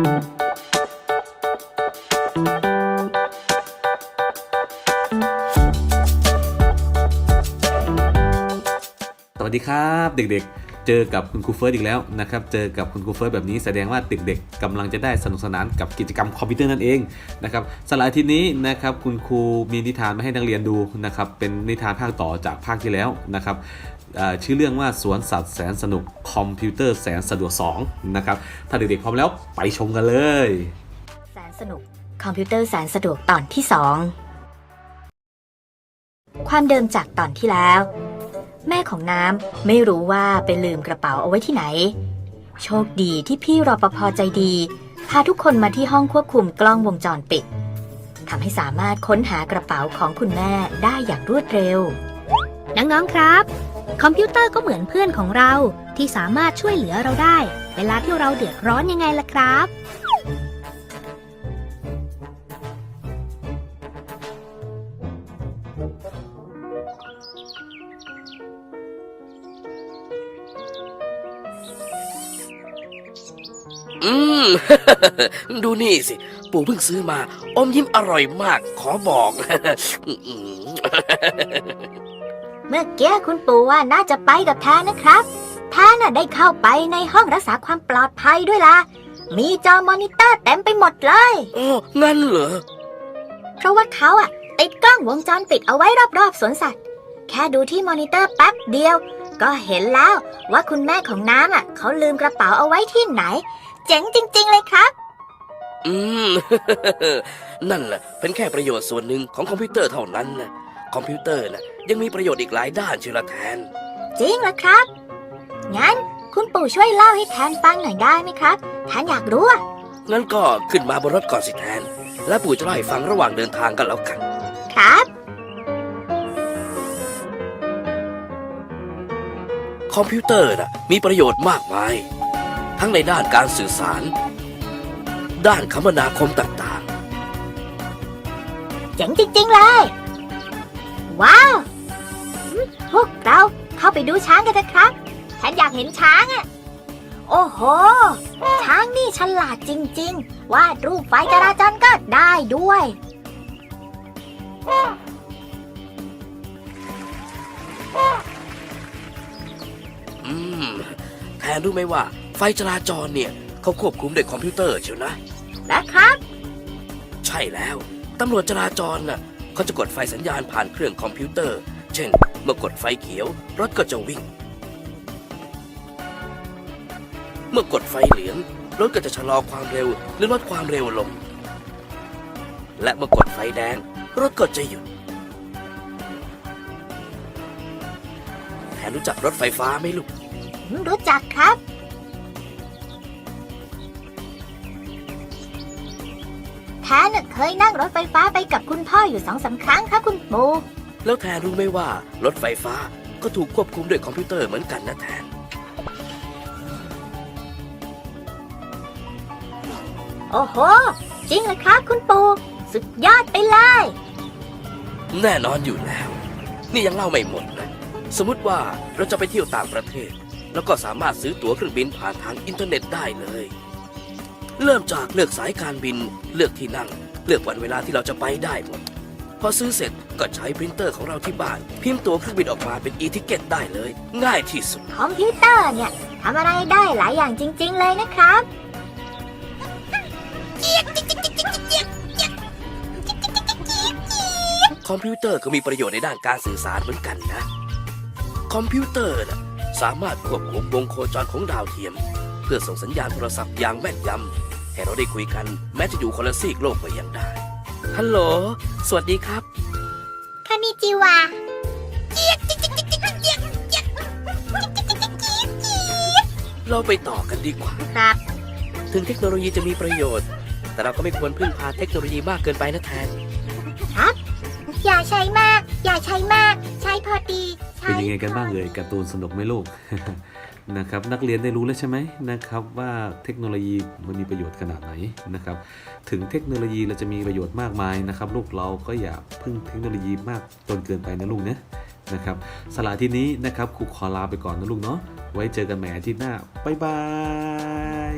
สวัสดีครับเด็กๆ เจอกับคุณครูเฟิร์สอีกแล้วนะครับ เจอกับคุณครูเฟิร์สแบบนี้แสดงว่าเด็กๆกำลังจะได้สนุกสนานกับกิจกรรมคอมพิวเตอร์นั่นเองนะครับสลายทีนี้นะครับคุณครูมีนิทานมาให้นักเรียนดูนะครับเป็นนิทานภาคต่อจากภาคที่แล้วนะครับ ชื่อเรื่องว่าสวนสัตว์แสนสนุกคอมพิวเตอร์แสนสะดวก2นะครับ ถ้าเด็กๆพร้อมแล้วไปชมกันเลย แสนสนุกคอมพิวเตอร์แสนสะดวกตอนที่ 2 ความเดิมจากตอนที่แล้ว แม่ของน้ำไม่รู้ว่าไปลืมกระเป๋าเอาไว้ที่ไหน โชคดีที่พี่รปภใจดี พาทุกคนมาที่ห้องควบคุมกล้องวงจรปิดทำให้สามารถค้นหากระเป๋าของคุณแม่ได้อย่างรวดเร็ว น้องๆครับ คอมพิวเตอร์ก็เหมือนเพื่อนของเราที่สามารถช่วยเหลือเราได้ เวลาที่เราเดือดร้อนยังไงล่ะครับ อืม ดูนี่สิ ปู่เพิ่งซื้อมา อมยิ้มอร่อยมาก ขอบอก เมื่อกี้คุณปู่ว่าน่าจะไปกับแทนนะครับ แทนน่ะได้เข้าไปในห้องรักษาความปลอดภัยด้วยล่ะ มีจอมอนิเตอร์เต็มไปหมดเลยอ๋องั้นเหรอ เพราะว่าเขาอะติดกล้องวงจรปิดเอาไว้รอบๆสวนสัตว์ แค่ดูที่มอนิเตอร์แป๊บเดียว ก็เห็นแล้วว่าคุณแม่ของน้ำอะเขาลืมกระเป๋าเอาไว้ที่ไหน เจ๋งจริง ๆ เลยครับ อืม นั่นแหละเป็นแค่ประโยชน์ส่วนหนึ่งของคอมพิวเตอร์เท่านั้นนะ คอมพิวเตอร์นะยังมีประโยชน์อีกหลายด้านเชียวละแทน จริงเหรอครับ งั้นคุณปู่ช่วยเล่าให้แทนฟังหน่อยได้ไหมครับ แทนอยากรู้อะงั้นก็ขึ้นมาบนรถก่อนสิแทน และปู่จะเล่าให้ฟังระหว่างเดินทางกันแล้วกัน ครับ คอมพิวเตอร์นะมีประโยชน์มากมาย ทั้งในด้านการสื่อสาร ด้านคมนาคมต่างเจ๋งจริงๆเลย ว้าวอืมพวกเราเข้าไปดูช้างกันเถอะครับ ฉันอยากเห็นช้างอะโอ้โห ช้างนี่ฉลาดจริง ๆ วาดรูปไฟจราจรก็ได้ด้วยๆอืมแทนรู้ไหมว่า ไฟจราจรเนี่ยเขาควบคุมด้วยคอมพิวเตอร์เชียวนะ นะครับ ใช่แล้ว ตำรวจจราจรน่ะ เขาจะกดไฟสัญญาณผ่านเครื่องคอมพิวเตอร์ เช่น เมื่อกดไฟเขียว รถก็จะวิ่ง เมื่อกดไฟเหลือง รถก็จะชะลอความเร็วหรือลดความเร็วลง และเมื่อกดไฟแดง รถก็จะหยุด แทนรู้จักรถไฟฟ้าไหมลูก รู้จักครับ ทนน่ะเคยนั่งรถไฟฟ้าไปกับคุณพ่ออยู่สองสามครั้งครับคุณปู่แล้วแทนรู้ไหมว่ารถไฟฟ้าก็ถูกควบคุมด้วยคอมพิวเตอร์เหมือนกันนะแทน โอ้โห จริงเหรอครับคุณปู่สุดยอดไปเลย แน่นอนอยู่แล้ว นี่ยังเล่าไม่หมดนะ สมมติว่าเราจะไปเที่ยวต่างประเทศ แล้วก็สามารถซื้อตั๋วเครื่องบินผ่านทางอินเทอร์เน็ตได้เลย เริ่มจากเลือกสายการบิน เลือกที่นั่ง เลือกวันเวลาที่เราจะไปได้หมดพอซื้อเสร็จก็ใช้ปรินเตอร์ของเราที่บ้าน พิมพ์ตั๋วเครื่องบินออกมาเป็นอีทิเกตได้เลย ง่ายที่สุด คอมพิวเตอร์เนี่ยทำอะไรได้หลายอย่างจริง ๆ เลยนะครับ คอมพิวเตอร์ก็มีประโยชน์ในด้านการสื่อสารเหมือนกันนะ คอมพิวเตอร์นะสามารถควบคุมวงโคจรของดาวเทียม เพื่อส่งสัญญาณโทรศัพท์อย่างแม่นยำ ให้เราได้คุยกัน แม้จะอยู่คนละซีกโลกก็ยังได้ ฮัลโหล สวัสดีครับคานิจิวะเราไปต่อกันดีกว่า ครับ ถึงเทคโนโลยีจะมีประโยชน์ แต่เราก็ไม่ควรพึ่งพาเทคโนโลยีมากเกินไปนะแทนอย่าใช้มาก อย่าใช้มาก ใช้พอดีใช้เป็นยังไงกันบ้างเลยการ์ตูนสนุกไหมลูก นะครับนักเรียนได้รู้แล้วใช่ไหมนะครับว่าเทคโนโลยีมันมีประโยชน์ขนาดไหนนะครับถึงเทคโนโลยีเราจะมีประโยชน์มากมายนะครับลูกเราก็อย่าพึ่งเทคโนโลยีมากจนเกินไปนะลูกนะนะครับสลาที่นี้นะครับครูขอลาไปก่อนนะลูกเนาะไว้เจอกันใหม่อาทิตย์หน้าบ๊ายบาย